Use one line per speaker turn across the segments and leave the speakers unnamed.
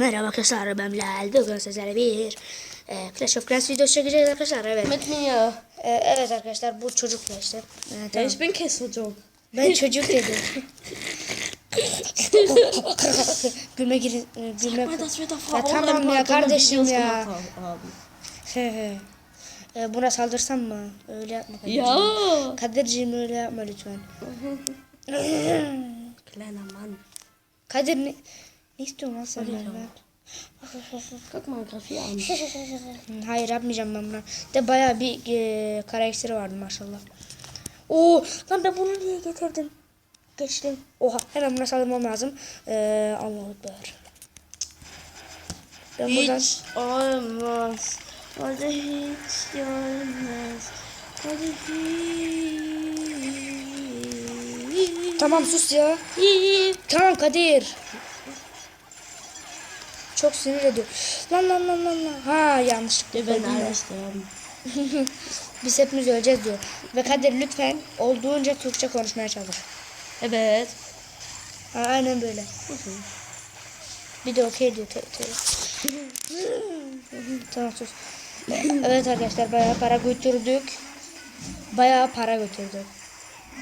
Merhaba arkadaşlar ben Bilal. Bugün sizlere bir e, Clash of Clans videosu çekeceğiz arkadaşlar. Evet.
Mit mir.
E, evet arkadaşlar bu çocukla işte. E, tamam.
ich bin Kesseljob.
Ben çocuk dedim. gülme girin. e, Gülme. Ya tamam ya kardeşim ya. He he. E, buna saldırsam mı? Öyle yapma. Kadir'cim.
Ja.
Kadir'cim öyle yapma lütfen.
Kleiner Mann.
Kadir ne, ne istiyorsun lan sen benden?
Guck mal, Graffier an.
Hı, Hayır yapmayacağım ben bunu. De bayağı bir e, karakteri vardı maşallah. Oo lan ben bunu niye getirdim? Geçtim. Oha hemen buna saldırmam lazım. Ee, Allahu Ekber. Ben buradan...
Hiç olmaz. Hadi hiç olmaz. Hadi hiç.
Tamam sus ya. Tamam Kadir. Çok sinir ediyor. Lan lan lan lan lan. Ha yanlışlıkla
Wir werden
koydum ya.
alle sterben.
Biz hepimiz öleceğiz diyor. Ve Kadir lütfen olduğunca Türkçe konuşmaya çalış.
Evet.
Ha, aynen böyle. Bir de okey diyor. Tamam sus. Evet arkadaşlar bayağı para götürdük. Bayağı para götürdük.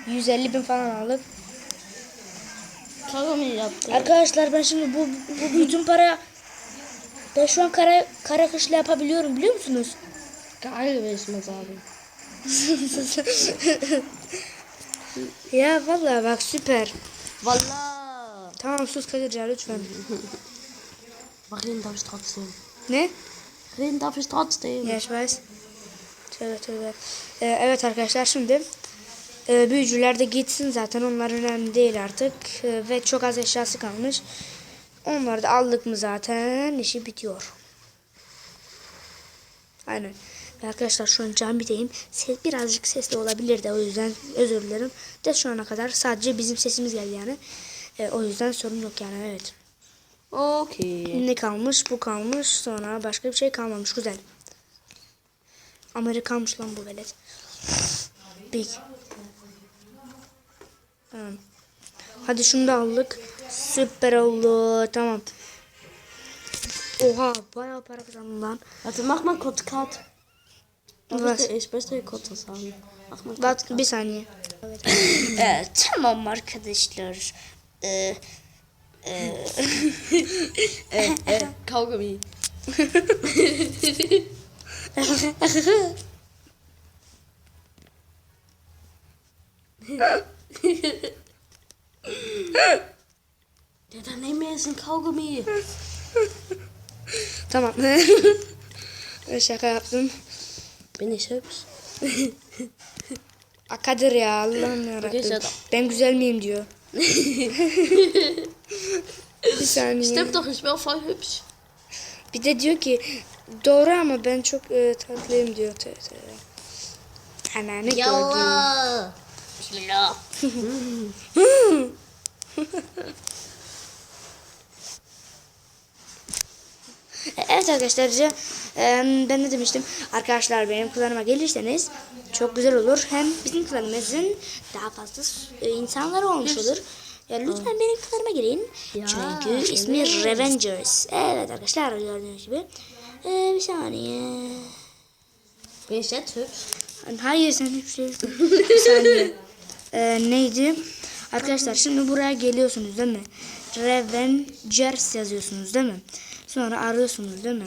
150 bin falan aldık.
Kaugummi yaptı.
Arkadaşlar ben şimdi bu, bu bütün para ben şu an kara, kara kışla yapabiliyorum biliyor musunuz?
İch mal sagen.
ya vallahi bak süper.
Wallah.
Tamam sus Kadir ya lütfen.
Aber reden darf ich trotzdem.
ne?
Reden darf ich trotzdem.
Ya ich weiß. Tövbe tövbe. Ee, evet arkadaşlar şimdi e, büyücüler de gitsin zaten onlar önemli değil artık Ee, ve çok az eşyası kalmış. Onları da aldık mı zaten işi bitiyor. Aynen. Ve arkadaşlar şu an camideyim. Ses, birazcık sesli olabilir de o yüzden özür dilerim. De şu ana kadar sadece bizim sesimiz geldi yani. Ee, o yüzden sorun yok yani evet.
Okay.
Ne kalmış? Bu kalmış. Sonra başka bir şey kalmamış. Güzel. Amerikanmış lan bu velet. Big. Tamam. Hadi şunu da aldık. Süper oldu. Tamam. Oha bayağı para kazandım lan.
Warte, mach mal kurz Cut. Ich
Was?
möchte, ich möchte kurz was sagen. Mach mal kurz Cut.
bir saniye. Ee, tamam arkadaşlar. Ee,
Äh, äh, Kaugummi. Mir ist ein Kaugummi.
tamam. Şaka yaptım.
İch hübsch?
Akadir ya Allah'ım yarabbim. Ben güzel miyim diyor. bir saniye.
Stimmt doch, ich bin voll hübsch.
Bir de diyor ki doğru ama ben çok e, tatlıyım diyor. Ananı gördüm.
Yallah. Bismillah.
Evet arkadaşlar e, ben ne demiştim? Arkadaşlar benim klanıma gelirseniz çok güzel olur. Hem bizim klanımızın daha fazla e, insanları olmuş olur. Ya lütfen benim klanıma girin.
Ya,
Çünkü ismi Revengers. Evet arkadaşlar gördüğünüz gibi. E, bir saniye.
Jetzt hübsch?
Hayır sen hiçbir şey. Bir saniye. Ee, neydi? Arkadaşlar şimdi buraya geliyorsunuz değil mi? Revengers yazıyorsunuz değil mi? Sonra arıyorsunuz değil mi?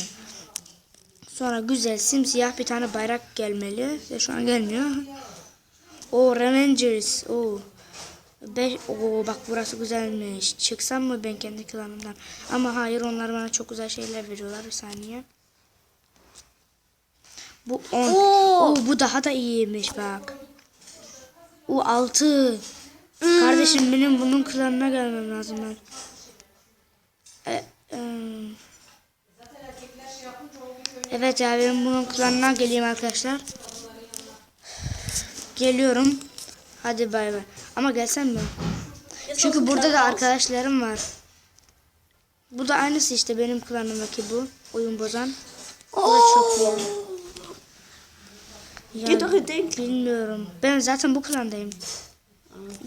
Sonra güzel simsiyah bir tane bayrak gelmeli. Ve şu an gelmiyor. O Revengers. O. Be Oo bak burası güzelmiş. Çıksam mı ben kendi klanımdan? Ama hayır onlar bana çok güzel şeyler veriyorlar. Bir saniye. Bu 10. Oo. bu daha da iyiymiş bak. O 6. Kardeşim benim bunun klanına gelmem lazım ben. E, em. Evet ya benim bunun klanına geleyim arkadaşlar. Geliyorum. Hadi bay bay. Ama gelsem mi? Çünkü burada da arkadaşlarım var. Bu da aynısı işte benim klanımdaki bu. Oyun bozan. Bu da çok iyi. Ya,
Geht doch in den
bilmiyorum. Ben zaten bu klandayım.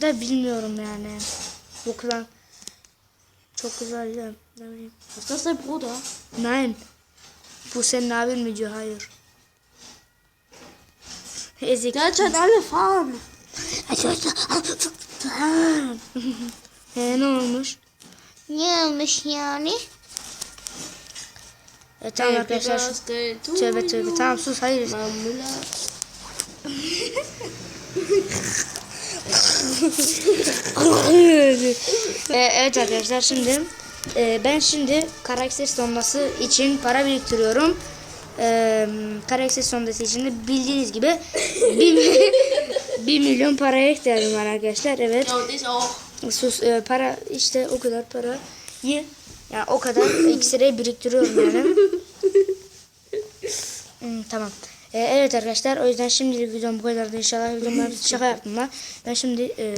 Da bilmiyorum yani. Bu klan Çok güzel ya. Ne bileyim.
Ist das dein Bruder?
Nein. Bu senin abin mi diyor? Hayır. Ezik.
Schon alle Farben.
He ne olmuş?
Ne olmuş yani?
E, tamam arkadaşlar. Tövbe tövbe. Tamam sus hayır.
Mamula.
E, evet arkadaşlar şimdi e, ben şimdi karakter sonrası için para biriktiriyorum. E, karakter sonrası için de bildiğiniz gibi 1 milyon paraya ihtiyacım var arkadaşlar. Evet. Sus e, para işte o kadar parayı yani o kadar iksire biriktiriyorum yani. Hmm, tamam. E, evet arkadaşlar o yüzden şimdilik videom bu kadardı inşallah videomda şaka yaptım ben. Ben şimdi e,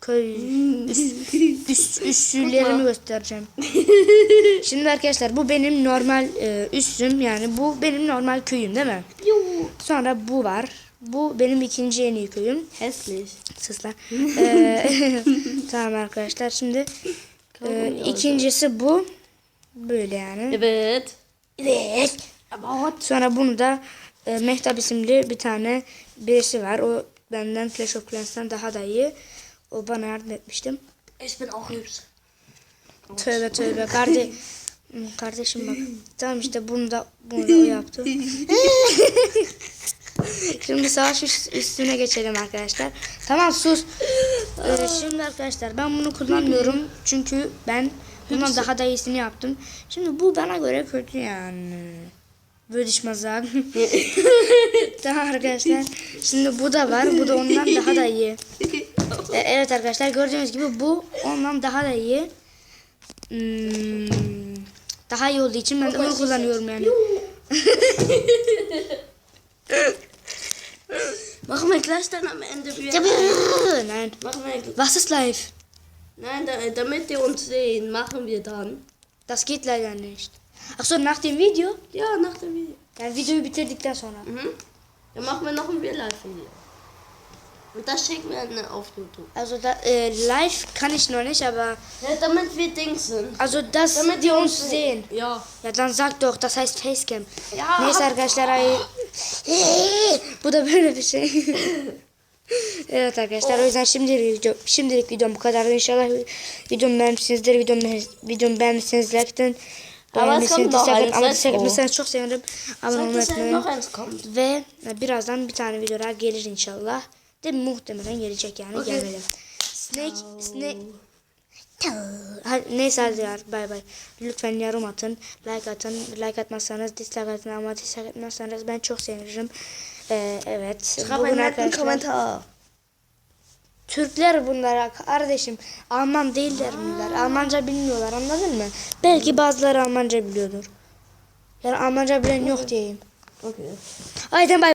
köy üst, göstereceğim. Şimdi arkadaşlar bu benim normal e, üssüm yani bu benim normal köyüm değil mi? Sonra bu var. Bu benim ikinci en iyi köyüm.
Hässlich.
Sus lan. Ee, tamam arkadaşlar şimdi e, ikincisi bu. Böyle yani.
Evet.
Evet. Sonra bunu da e, Mehtap isimli bir tane birisi var. O benden Clash of Clans'tan daha da iyi. O bana yardım etmiştim.
auch hübsch.
Tövbe tövbe. Karde Hmm, kardeşim bak. Tamam işte bunu da bunu da o yaptı. Şimdi savaş üst- üstüne geçelim arkadaşlar. Tamam sus. Ee, şimdi arkadaşlar ben bunu kullanmıyorum. Çünkü ben bundan daha da iyisini yaptım. Şimdi bu bana göre kötü yani. Böyle düşmezler. tamam arkadaşlar. Şimdi bu da var. Bu da ondan daha da iyi. Ee, evet arkadaşlar gördüğünüz gibi bu ondan daha da iyi. Hmm, daha iyi olduğu için ben de bunu kullanıyorum yani.
Machen wir gleich dann am Ende wieder.
Nein.
Machen wir,
Was ist live?
nein, da, damit die uns sehen, machen wir dann.
Das geht leider nicht. Ach so, nach dem Video?
Ja, nach dem Video.
Yani videoyu bitirdikten sonra.
Mhm. Dann machen wir noch ein Real-Life-Video. Und das schicken wir dann auf YouTube.
Also da, äh, live kann ich noch nicht, aber
Ja, damit wir Dings sind.
also das
Damit
die uns sehen.
Ja.
Ya dann sag doch, das heißt Facecam.
Ya.
Neyse arkadaşlar ay... Bu da böyle bir şey. evet arkadaşlar o yüzden şimdilik, video, şimdilik videom bu kadar. İnşallah videomu beğenmişsinizdir. Videomu, videomu beğenmişsiniz like atın.
Ama
Beğenmişsiniz
es kommt noch
dislike
eins,
çok sevinirim. Abone
Sag,
olmayı
dass
unutmayın.
noch eins kommt.
Ve birazdan bir tane video daha gelir inşallah. De muhtemelen gelecek yani
Okey.
gelmedi. Snake, snake. Hadi, neyse hadi ya, bay bay. Lütfen yorum atın, like atın. Like atmazsanız dislike atın ama dislike atmazsanız ben çok sevinirim. Ee, evet.
Schreib
Bugün
einen netten
arkadaşlar
Kommentar.
Türkler bunlara kardeşim. Alman değiller bunlar. Almanca bilmiyorlar anladın mı? Belki bazıları Almanca biliyordur. Yani Almanca bilen yok diyeyim.
Okay.
Haydi bay